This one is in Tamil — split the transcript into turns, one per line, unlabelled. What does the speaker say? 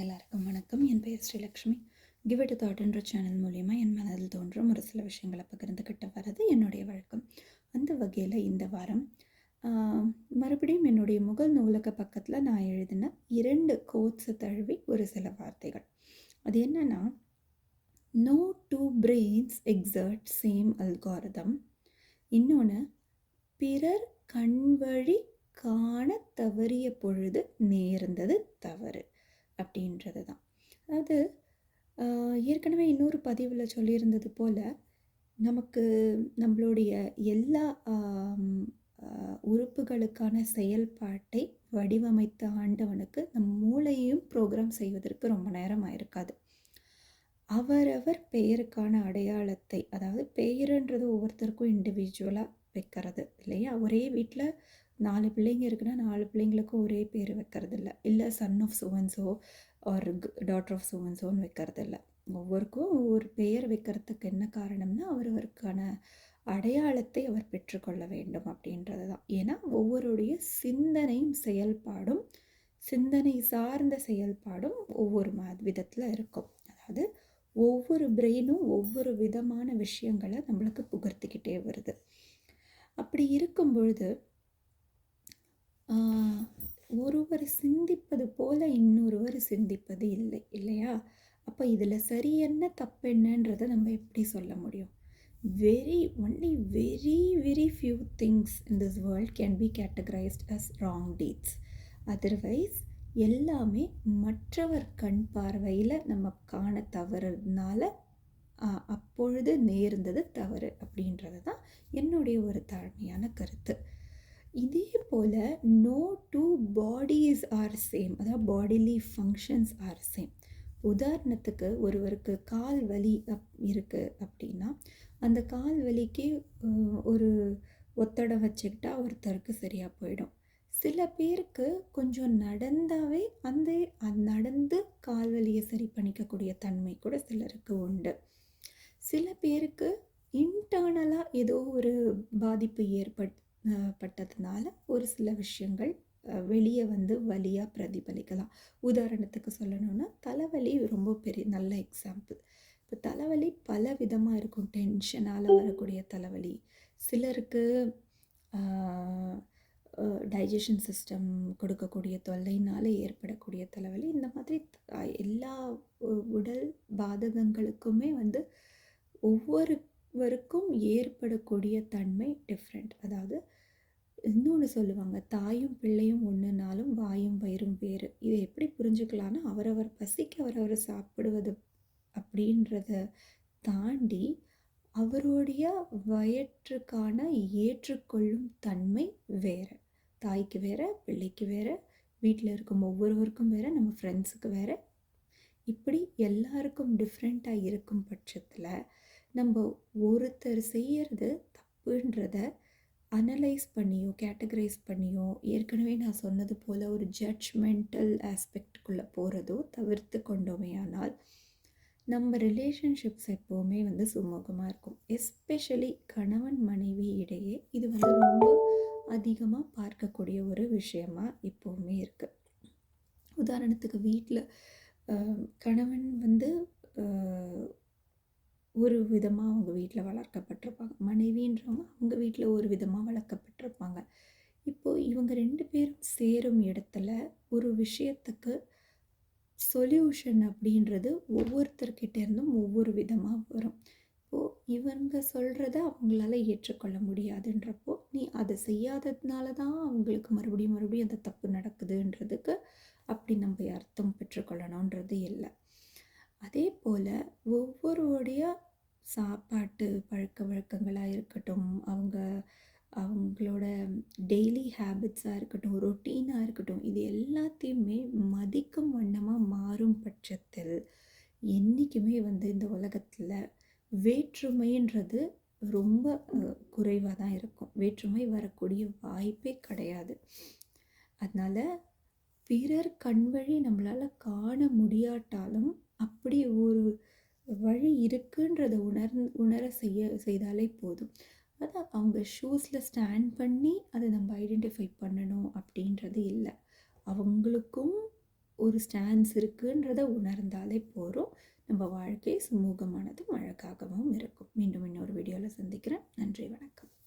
எல்லாருக்கும் வணக்கம். என் பெயர் ஸ்ரீலக்ஷ்மி. கிவ் இட் தாட்ன்ற சேனல் மூலிமா என் மனதில் தோன்றும் ஒரு சில விஷயங்களை பகிர்ந்துக்கிட்ட வர்றது என்னுடைய வழக்கம். அந்த வகையில் இந்த வாரம் மறுபடியும் என்னுடைய முகல் நூலக பக்கத்தில் நான் எழுதின இரண்டு கோட்ஸை தழுவி ஒரு சில வார்த்தைகள். அது என்னென்னா no two brains exert same algorithm இன்னொன்று பிறர் கண்வழி காண தவறிய பொழுது நேர்ந்தது தவறு. அப்படின்றது தான் அதாவது ஏற்கனவே இன்னொரு பதிவில் சொல்லியிருந்தது போல் நமக்கு நம்மளுடைய எல்லா உறுப்புகளுக்கான செயல்பாட்டை வடிவமைத்த ஆண்டவனுக்கு நம் மூளையையும் ப்ரோக்ராம் செய்வதற்கு ரொம்ப நேரம் ஆயிருக்காது. அவரவர் பெயருக்கான அடையாளத்தை அதாவது பெயருன்றது ஒவ்வொருத்தருக்கும் இண்டிவிஜுவலாக வைக்கிறது இல்லையா? ஒரே வீட்டில் நாலு பிள்ளைங்க இருக்குன்னா நாலு பிள்ளைங்களுக்கும் ஒரே பேர் வைக்கிறது இல்லை இல்லை சன் ஆஃப் சுவன்ஸோ ஆர் டாட்டர் ஆஃப் சுவன்ஸோன்னு வைக்கிறது இல்லை ஒவ்வொருக்கும் ஒவ்வொரு பெயர் வைக்கிறதுக்கு என்ன காரணம்னா அவரவருக்கான அடையாளத்தை அவர் பெற்றுக்கொள்ள வேண்டும் அப்படின்றது தான் ஏன்னா ஒவ்வொருடைய சிந்தனையும் செயல்பாடும் சிந்தனை சார்ந்த செயல்பாடும் ஒவ்வொரு மா விதத்தில் இருக்கும். அதாவது ஒவ்வொரு பிரெயினும் ஒவ்வொரு விதமான விஷயங்களை நம்மளுக்கு புகர்த்திக்கிட்டே வருது. அப்படி இருக்கும் பொழுது ஒருவர் சிந்திப்பது போல இன்னொருவர் சிந்திப்பது இல்லை இல்லையா? அப்போ இதில் சரி என்ன தப்பு என்னன்றதை நம்ம எப்படி சொல்ல முடியும்? Very only very very few things in this world can be categorized as wrong deeds otherwise எல்லாமே மற்றவர் கண் பார்வையில் நம்ம காண தவறுனால அப்பொழுது நேர்ந்தது தவறு அப்படின்றது தான் என்னுடைய ஒரு தாழ்மையான கருத்து. இதே போல் no two bodies are same அதாவது பாடிலி ஃபங்க்ஷன்ஸ் ஆர் சேம் உதாரணத்துக்கு ஒருவருக்கு கால் வலி அப் இருக்குது அப்படின்னா அந்த கால் வலிக்கு ஒரு ஒத்தடம் வச்சுக்கிட்டா ஒருத்தருக்கு சரியாக போயிடும். சில பேருக்கு கொஞ்சம் நடந்தாவே அந்த அது நடந்து கால் வலியை சரி பண்ணிக்கக்கூடிய தன்மை கூட சிலருக்கு உண்டு. சில பேருக்கு இன்டர்னலாக ஏதோ ஒரு பாதிப்பு ஏற்பட் பட்டதுனால ஒரு சில விஷயங்கள் வெளியே வந்து வலியாக பிரதிபலிக்கலாம். உதாரணத்துக்கு சொல்லணும்னா தலைவலி ரொம்ப பெரிய நல்ல எக்ஸாம்பிள் இப்போ தலைவலி பல விதமாக இருக்கும். டென்ஷனால் வரக்கூடிய தலைவலி. சிலருக்கு டைஜஷன் சிஸ்டம் கொடுக்கக்கூடிய தொல்லைனால் ஏற்படக்கூடிய தலைவலி. இந்த மாதிரி எல்லா உடல் பாதகங்களுக்குமே வந்து ஒவ்வொரு ஒவ்வொருவருக்கும் ஏற்படக்கூடிய தன்மை டிஃப்ரெண்ட் அதாவது இன்னொன்று சொல்லுவாங்க தாயும் பிள்ளையும் ஒன்றுனாலும் வாயும் வயிறும் வேறு. இதை எப்படி புரிஞ்சுக்கலான்னா அவரவர் பசிக்கு அவரவர் சாப்பிடுவது அப்படின்றத தாண்டி அவருடைய வயிற்றுக்கான ஏற்றுக்கொள்ளும் தன்மை வேறு. தாய்க்கு வேறு பிள்ளைக்கு வேற வீட்டில் இருக்கும் ஒவ்வொருவருக்கும் வேறு நம்ம ஃப்ரெண்ட்ஸுக்கு வேற. இப்படி எல்லாருக்கும் டிஃப்ரெண்ட்டாக இருக்கும் பட்சத்தில் நம்ம ஒருத்தர் செய்கிறது தப்புன்றத அனலைஸ் பண்ணியோ கேட்டகரைஸ் பண்ணியோ ஏற்கனவே நான் சொன்னது போல் ஒரு ஜட்ஜ்மெண்டல் ஆஸ்பெக்டுக்குள்ளே போகிறதோ தவிர்த்து கொண்டோமேயானால் நம்ம ரிலேஷன்ஷிப்ஸ் எப்போவுமே வந்து சுமூகமாக இருக்கும். எஸ்பெஷலி கணவன் மனைவி இடையே இது வந்து ரொம்ப அதிகமாக பார்க்கக்கூடிய ஒரு விஷயமா எப்போவுமே இருக்குது உதாரணத்துக்கு வீட்டில் கணவன் வந்து ஒரு விதமாக அவங்க வீட்டில் வளர்க்கப்பட்டிருப்பாங்க. மனைவின்றவங்க அவங்க வீட்டில் ஒரு விதமாக வளர்க்கப்பட்டிருப்பாங்க. இப்போது இவங்க ரெண்டு பேரும் சேரும் இடத்துல ஒரு விஷயத்துக்கு சொல்யூஷன் அப்படின்றது ஒவ்வொருத்தர்கிட்ட இருந்தும் ஒவ்வொரு விதமாக வரும். இப்போது இவங்க சொல்கிறத அவங்களால ஏற்றுக்கொள்ள முடியாதுன்றப்போ நீ அதை செய்யாததுனால தான் அவங்களுக்கு மறுபடியும் மறுபடியும் அந்த தப்பு நடக்குதுன்றதுக்கு அப்படி நம்ம அர்த்தம் பெற்றுக்கொள்ளணுன்றது இல்லை. அதே போல் ஒவ்வொருவருடைய சாப்பாட்டு பழக்க வழக்கங்களாக இருக்கட்டும் அவங்க அவங்களோட டெய்லி ஹேபிட்ஸாக இருக்கட்டும் ரொட்டீனாக இருக்கட்டும் இது எல்லாத்தையுமே மதிக்கும் வண்ணமாக மாறும் பட்சத்தில் என்றைக்குமே வந்து இந்த உலகத்தில் வேற்றுமைன்றது ரொம்ப குறைவாக தான் இருக்கும். வேற்றுமை வரக்கூடிய வாய்ப்பே கிடையாது. அதனால் பிறர் கண்வழி நம்மளால் காண முடியாட்டாலும் அப்படி ஒரு வழி இருக்குன்றதை உணர் உணர செய்ய செய்தாலே போதும். அது அவங்க ஷூஸில் ஸ்டாண்ட் பண்ணி அதை நம்ம ஐடென்டிஃபை பண்ணணும் அப்படின்றது இல்லை. அவங்களுக்கும் ஒரு ஸ்டான்ஸ் இருக்குன்றத உணர்ந்தாலே போகிறோம் நம்ம வாழ்க்கை சுமூகமானதும் அழகாகவும் இருக்கும். மீண்டும் இன்னொரு வீடியோவில் சந்திக்கிறேன். நன்றி வணக்கம்.